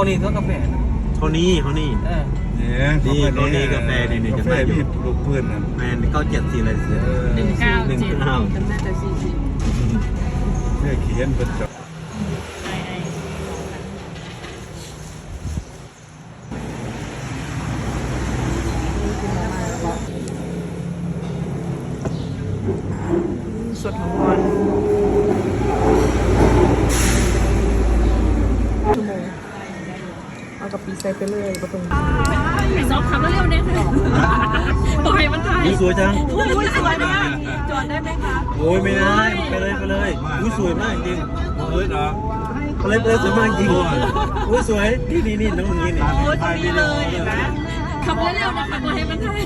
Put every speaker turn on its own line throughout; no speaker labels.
ก็เขานี่ก็กาแฟนะ
เขานี่เขานี่
เออ
เนี่ย
นี่เขานี่กาแฟนี่นี่จะ
กาแฟ
ได้อยู่
ที่ลูกเพื่อนนั่น
แมนเก้าเจ็ดสี่อะไรเสีย
หนึ่งเก้า
หนึ่ง
เจ็ด
เก้า
มันน่าจะสี่สิบ
เนี่ยเขียนเป็นจด
ไอ้ไอ้
สดของวันชั่วโมงเอากับปี ใส่ไปเลยประตู
ไอ้ซอฟขับเร็วๆเนี่ยปล่อยมันถ่าย
อุ้ยสวยจัง
อุ้ยสวยมากจอดได้ไหมคะ
โอ้ยไม่ได้ไปเลยไปเลยอุ้ยสวยมากจริง
เฮ้ยเหรอ
ไปเลยไปเลยสวยมากจริงอุ้ยสวยนี่นี่นี่น้องอย่างนี้นี่
โอ้ยตรงนี้เลยเห็นไหมขับเร็วๆนะคะปล่อยให้มันถ่าย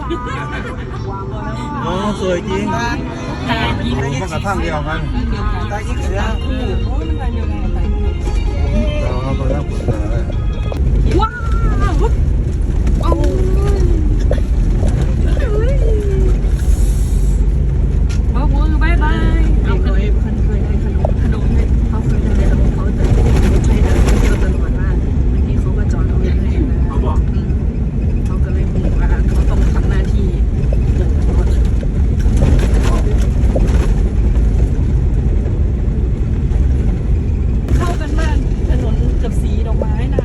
อ๋อสวยจริง
แต่ยิง
โอ้มันกระทั่งเดียวกัน
ตาอีกเสือ
เราเอาไปแล้วหมดเลย
ว้าวโอ้บอกมือบายบายเอาเคยคนเคยได้ขนมขนมเนี่ยเขาเคยได้ขนมเขาจะใช้นักท่องเที่ยวตลอดว่าบางทีเขาก็จอดเอาเงินให้นะ
เขาบอก
เขาก็เลยบอกว่าเขาต้องทำหน้าที่เดินรถเข้ากันมากถนนกับสีดอกไม้น่ะ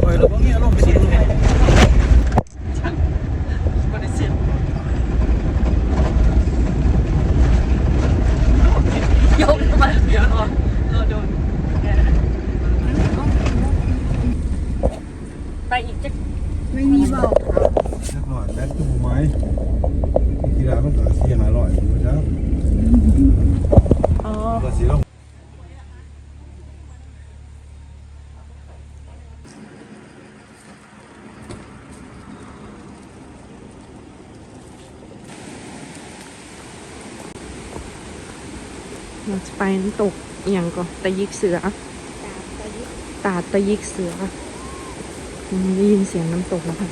โอ้ยเราพวกนี้อารมณ์เสียไง
บริสุทธิ์ยกมาเดี๋ยวรอรอโดน ไปอีกจะ
ไม่มีเบา
เรียบร้อยแบตตู้ไม้กีฬามันก็เสียหายร้อยอยู่แล้ว
อ๋อ
ก็เสียลง
เราจะไปน้ำตกอหย่างก่อนตะยิกเสือตาดตะยิกเสือ อืมได้ยินเสียงน้ำตกแล้วค่ะ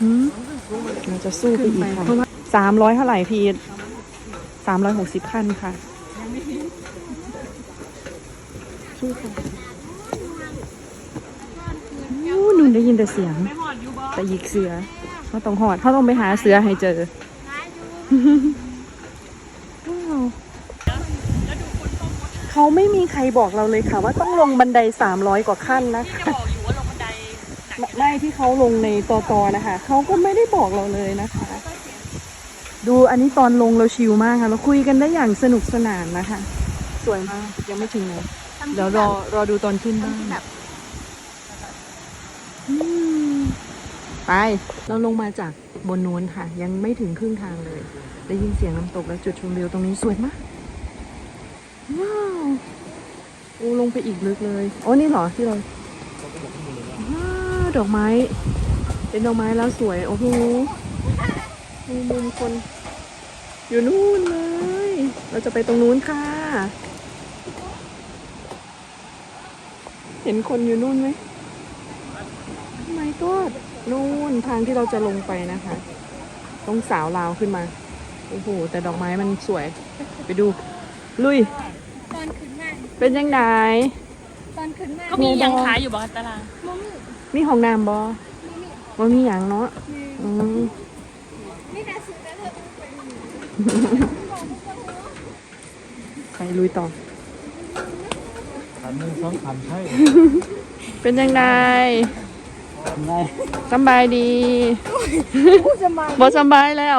หืมเราจะสู้ไปอีกค่ะสามร้อยเท่าไหร่พีทสามร้อยหกสิบขั้นค่ะ สู้ค่ะอู้ นุ่นได้ยินแต่เสียง แต่หยิกเสือเขาต้องหอดเขาต้องไปหาเสือให้เจอว้าวเขาไม่มีใครบอกเราเลยค่ะว่าต้องลงบันไดสามร้อยกว่าขั้นนะคะ
บอกอยู่ว่าลงบันได
ไม่ที่เขาลงในตอตอนะคะเขาก็ไม่ได้บอกเราเลยนะคะ ดูอันนี้ตอนลงเราชิลมากค่ะ เราคุยกันได้อย่างสนุกสนานนะคะ สวยมากยังไม่ถึงเลยเดี๋ยวรอรอดูตอนขึ้นบ้างอืม ไป เราลงมาจากบนนู้นค่ะ ยังไม่ถึงครึ่งทางเลย ได้ยินเสียงน้ำตกและจุดชมวิวตรงนี้สวยมาก ว้าวโอ้ลงไปอีกลึกเลย โอ้นี่เหรอที่เราว้าวดอกไม้ เป็นดอกไม้แล้วสวย โอ้โหมีมุมคน อยู่นู่นเลย เราจะไปตรงนู้นค่ะ เห็นคนอยู่นู่นไหม ไม่ก็นู่นทางที่เราจะลงไปนะคะ ต้องสาวลาวขึ้นมา โอ้โห แต่ดอกไม้มันสวย ไปดู ลุย
ตอนขึ้นมา
เป็นยังไง
ตอนขึ้นมา
ก็มียังขายอยู่บ่ตาราง
มมี่
มีห้องน้ำบอว่ามีอย่างเนาะอืม
นี่นะซื้อแล้วเถอะ
ไปลุยต่อ
ขันหนึ่งสองขันใช่
เป็นยังไง
ไง
สำบายดี
พูดจะมา
บ่สำบายแล้ว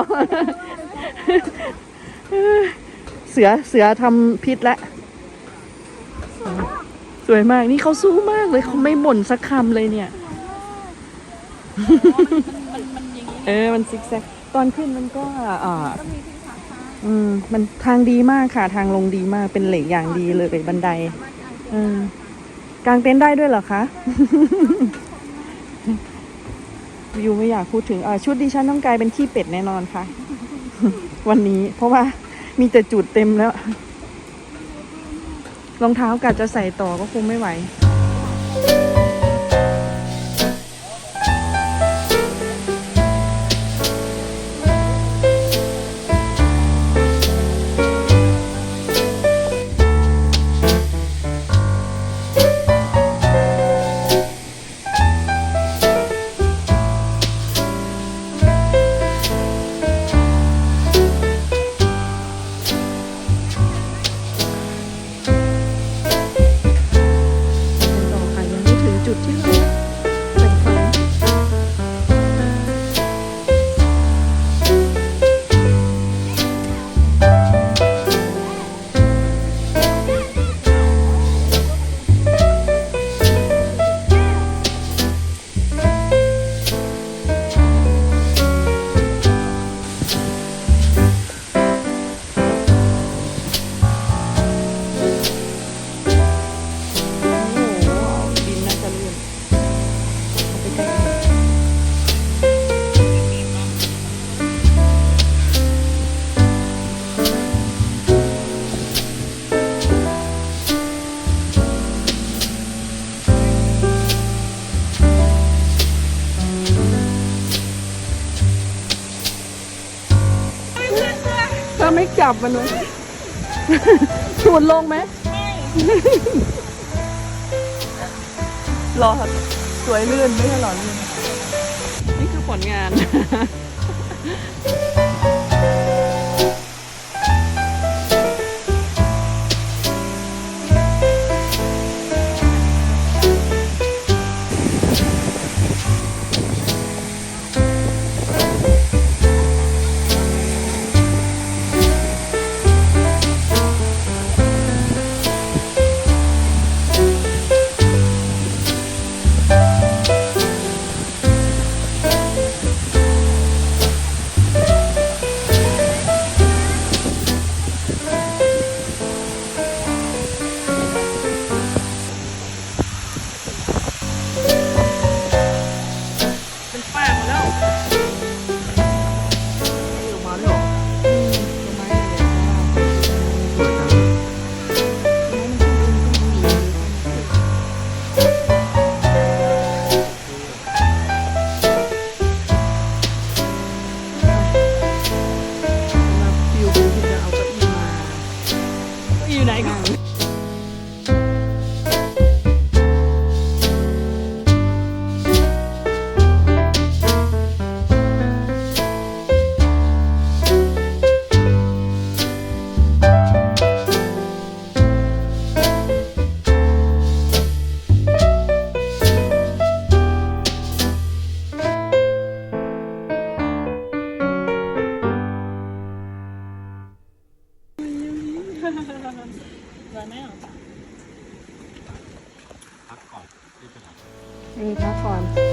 เสือเสือทำพิษแล้วสวยมากนี่เขาสู้มากเลยเขาไม่บ่นสักคำเลยเนี่ย
มันมันอย่างนี้
เออมันซิกแซกตอนขึ้นมันก็อ่าอืมมันทางดีมากค่ะ ทางลงดีมากเป็นเหล็กอย่างดีเลยบันไดเออกางเต็นท์ได้ด้วยเหรอคะ ยูไม่อยากพูดถึงชุดดิฉันต้องกลายเป็นขี้เป็ดแน่นอนค่ะ วันนี้เพราะว่ามีแต่จุดเต็มแล้ว รองเท้ากะจะใส่ต่อก็คงไม่ไหว จับมันไว้ชวนลงไหมรอครับสวยลื่นไม่ใช่หรอลื่นนี่คือผลงานเป็น เออพักก่อน